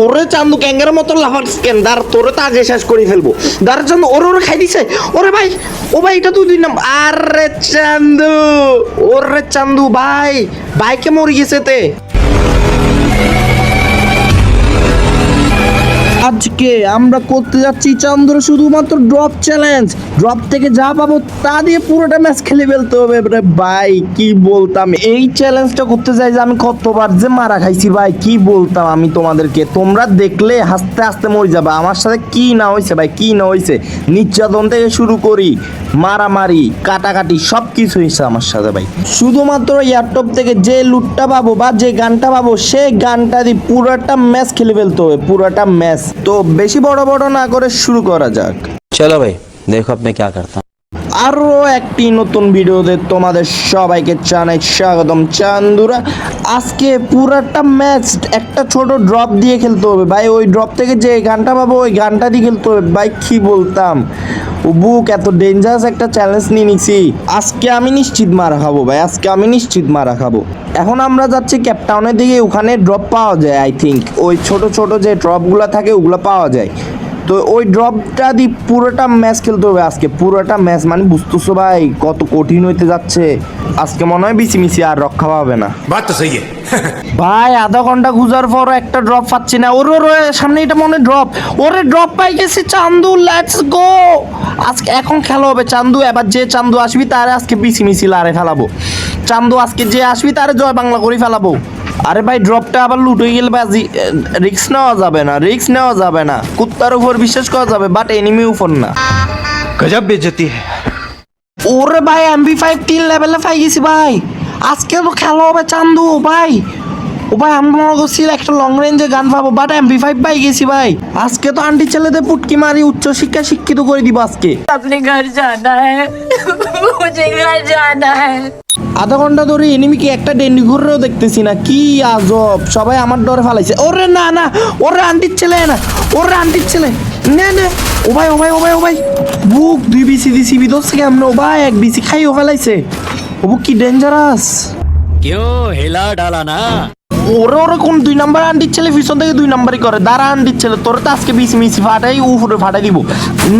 ওরে চান্দু ক্যাঙ্গের মতো Lafarge scan দার তোরে তো শেষ করে ফেলব। দার চান্দু ওর ওর খাই দিছে। ওরে ভাই, ও ভাই, এটা তুই দুই নাম্বার আরে চান্দু, ওরে চান্দু ভাই, ভাইকে মরে গেছে তে। আজকে আমরা করতে যাচ্ছি চন্দ্র শুধুমাত্র ড্রপ চ্যালেঞ্জ ড্রপ থেকে যা পাবো তা দিয়ে পুরোটা ম্যাচ খেলে ফেলতে হবে। ভাই, কি বলতাম? এই চ্যালেঞ্জটা করতে চাই যে আমি কতবার যে মারা খাইছি ভাই, কি বলতাম আমি তোমাদেরকে? তোমরা দেখলে হাসতে হাসতে মরে যাবে। আমার সাথে কি না হয়েছে ভাই, কি না হয়েছে? নির্যাতন থেকে শুরু করি, মারামারি, কাটাকাটি সব কিছু হয়েছে আমার সাথে ভাই। শুধুমাত্র ল্যাপটপ থেকে যে লুটটা পাবো বা যে গানটা পাবো, সেই গানটা দিয়ে পুরোটা ম্যাচ খেলে ফেলতে হবে। পুরোটা ম্যাচ তো বেশি বড় বড় না করে শুরু করা যাক। চলো ভাই দেখো আপনি কে করতাম। আরও একটি নতুন ভিডিওতে তোমাদের সবাইকে জানাই স্বাগতম চান্দুরা। আজকে পুরাটা ম্যাচ একটা ছোট ড্রপ দিয়ে খেলতে হবে। ভাই ওই ড্রপ থেকে যে গানটা পাবো ওই গানটা দিয়ে খেলতে হবে। ভাই কী বলতাম? বুক এত ডেঞ্জারাস একটা চ্যালেঞ্জ নিয়ে নিছি। আজকে আমি নিশ্চিত মারা খাব ভাই, আজকে আমি নিশ্চিত মারা খাব। এখন আমরা যাচ্ছি ক্যাপটাউনের দিকে, ওখানে ড্রপ পাওয়া যায় আই থিঙ্ক ওই ছোট ছোট যে ড্রপগুলো থাকে, ওগুলো পাওয়া যায়। তো ওই ড্রপটা দিয়ে পুরোটা ম্যাচ খেলতে হবে আজকে। পুরোটা ম্যাচ মানে বুঝতেছো ভাই কত কঠিন হইতে যাচ্ছে। আজকে মনে হয় বিচি মিসি আর রক্ষা পাবে না। ভাই আধা ঘণ্টা গুজার পর একটা ড্রপ পাচ্ছি না। ওর ওর সামনে এটা মনে ড্রপ ওরে ড্রপ পাই গেছে চান্দু লেটস গো আজকে এখন খেলা হবে চান্দু এবার যে চান্দু আসবি তারে আজকে বিচি মিচি লারে ফেলাবো। চান্দু আজকে যে আসবি তারে জয় বাংলা করে ফেলাবো। আরে ভাই ড্রপটা আবার লুট হয়ে গেলে ভাই রিক্স নেওয়া যাবে না রিক্স নেওয়া যাবে না। কুত্তার উপর বিশ্বাস করা যাবে বাট এনিমি উপর না। গজব বেজতি ওরে ভাই এমবি ফাইভ তিন লেভেলে পাই গেছি ভাই। আজকে তো খেলা হবে চান্দু ভাই। ও ভাই আমি মনে করছি একটা লং রেঞ্জে গান পাবো বাট এমপি ফাইভ পাই গেছি ভাই। আজকে তো আন্টি ছেলেদের পুটকি মারি উচ্চ শিক্ষা শিক্ষিত করে দিব আজকে। আপনি ঘর জানা হ্যাঁ মুঝে ঘর জানা হ্যাঁ আধা ঘণ্টা ধরে এনিমি কি একটা ডেন্ডিঘুররেও দেখতেছি না। কি আজব! সবাই আমার ডরে ফালাইছে। ওরে না না, ওরে আন্টির ছেলে, না, ওরে আন্টির ছেলে। না, নে, ও ভাই ও ভাই ও ভাই ও ভাই। বুক, দুই বিসি দিছি বিদোষ থেকে আমরা? ও ভাই, এক বিসি খাই ও ফেলাইছে। ও বুক কি ডেঞ্জারাস কেউ হেলা ডালা না? ওরে ওরে কোন দুই নাম্বার আন্টির ছেলে পিছন থেকে দুই নাম্বারই করে? দাঁড়া আন্টির ছেলে তোর তো আজকে বিসি মিসি ফাটাই উপরে ফাটাই দিব।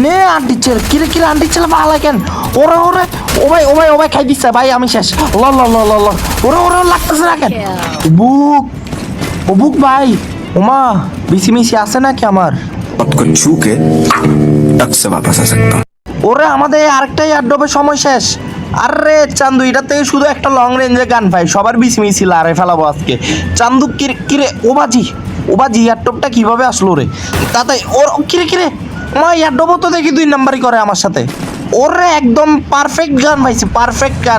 নে আন্টির ছেলে কিরে কিরে আন্টির ছেলে ভালো কেন? ওরে ওরে ও ভাই ও ভাই ও ভাই খাই দিচ্ছে ভাই আমি শেষ। ল ল ল ল ওরে ওরে লাগতেছে না কেন? বুক ও বুক ভাই ওমা বিসি মিসি আছে নাকি আমার? ছুকে ওরে আমাদের আরেকটাই আড্ডবে সময় শেষ। আরে চান্দু এটাতে শুধু একটা লং রেঞ্জে গান ভাই, সবার বিছি ছিল আরে ফেলাবো আজকে। চান্দু কিরে কিরে ও বাজি ও বাজি ইয়ারটপটা কীভাবে আসলো রে? তাতে, ওর কিরে কিরে মা এয়ারটপও তো দেখি দুই নাম্বারই করে আমার সাথে। ওরে একদম পারফেক্ট গান ভাইছে পারফেক্ট গান।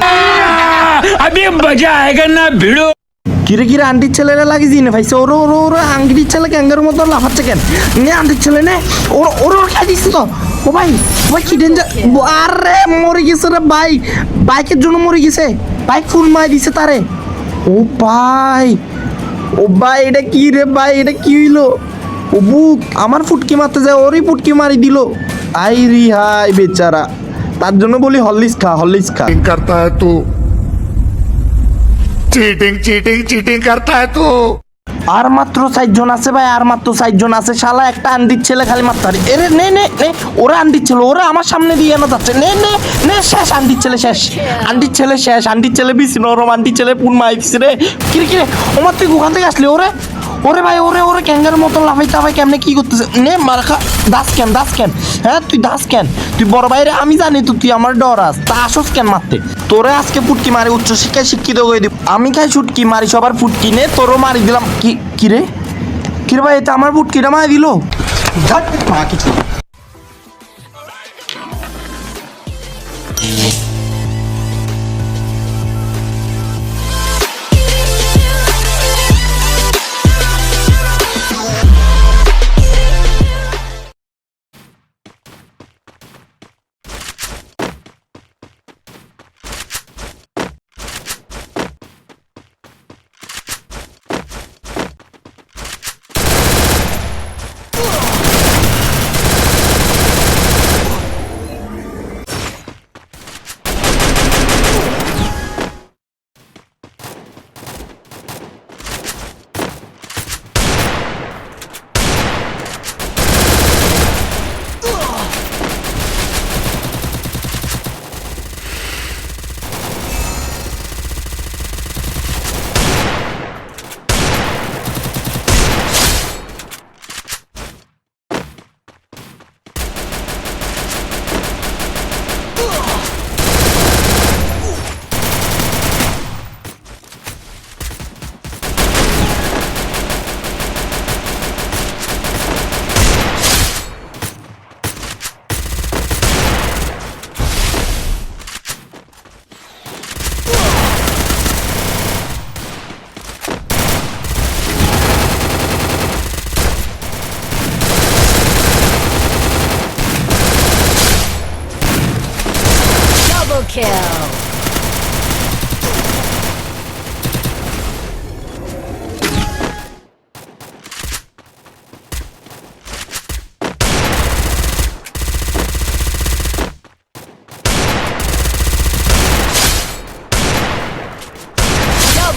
আমি মজা আয়েগা না ভিড়ো। গিরে গিরে আন্টির ছেলেরা লাগে জিনে ভাইছে ওর ওর ওর আঙ্গিটির ছেলে ক্যাঙ্গের মতো লাফাচ্ছে কেন? নে আন্টির ছেলে, নে। ওর ওর ওর খেয়ে দিচ্ছে তো? ও ভাই ভাই, কি ডেঞ্জার আরে, মরে গেছে রে ভাই। বাইকের জন্য মরে গেছে। বাইক ফুল মাই দিছে তারে। ও ভাই ও ভাই, এটা কি রে ভাই? এটা কি হইল? ও বুক, আমার ফুটকি মারতে যায়, ওরই ফুটকি মারি দিল। আই রি হাই বেচারা। তার জন্য বলি হলিস খা হলিস খা। করতা হ্যাঁ তো চিটিং চিটিং চিটিং করতা হ্যায় তু। আর মাত্র চারজন আছে ভাই, আর মাত্র সাইজন আছে। শালা, একটা আন্ডির ছেলে খালি মারতে এরে, নে নে নে, ওরা আন্ডির ছেলে, ওরা আমার সামনে দিয়ে এনে যাচ্ছে। নে নে নে, শেষ আন্ডির ছেলে শেষ। আন্ডির ছেলে শেষ আন্ডির ছেলে বিশ নরম আন্ডির ছেলে পুন মাইছি রে। কিরে কিরে ওমার তুই ওখান থেকে আসলি? ওরে ওরে ভাই, ওরে ওরে, ক্যাঙ্গার মত লাফাইতে হবে কেমনে কি করতেছে? নে মারখা দাস কেন দাস কেন? হ্যাঁ তুই দাস কেন? তুই বড় ভাইরে, আমি জানি তো তুই আমার ডর আস তা আসস কেন মারতে? তোরে আজকে ফুটকি মারি উচ্চ শিক্ষায় শিক্ষিত করে দিব। আমি খাই ফুটকি মারি, সবার ফুটকি নে, তোরও মারি দিলাম। কি কিরে কিরে ভাই, এটা আমার ফুটকিটা মারি দিল?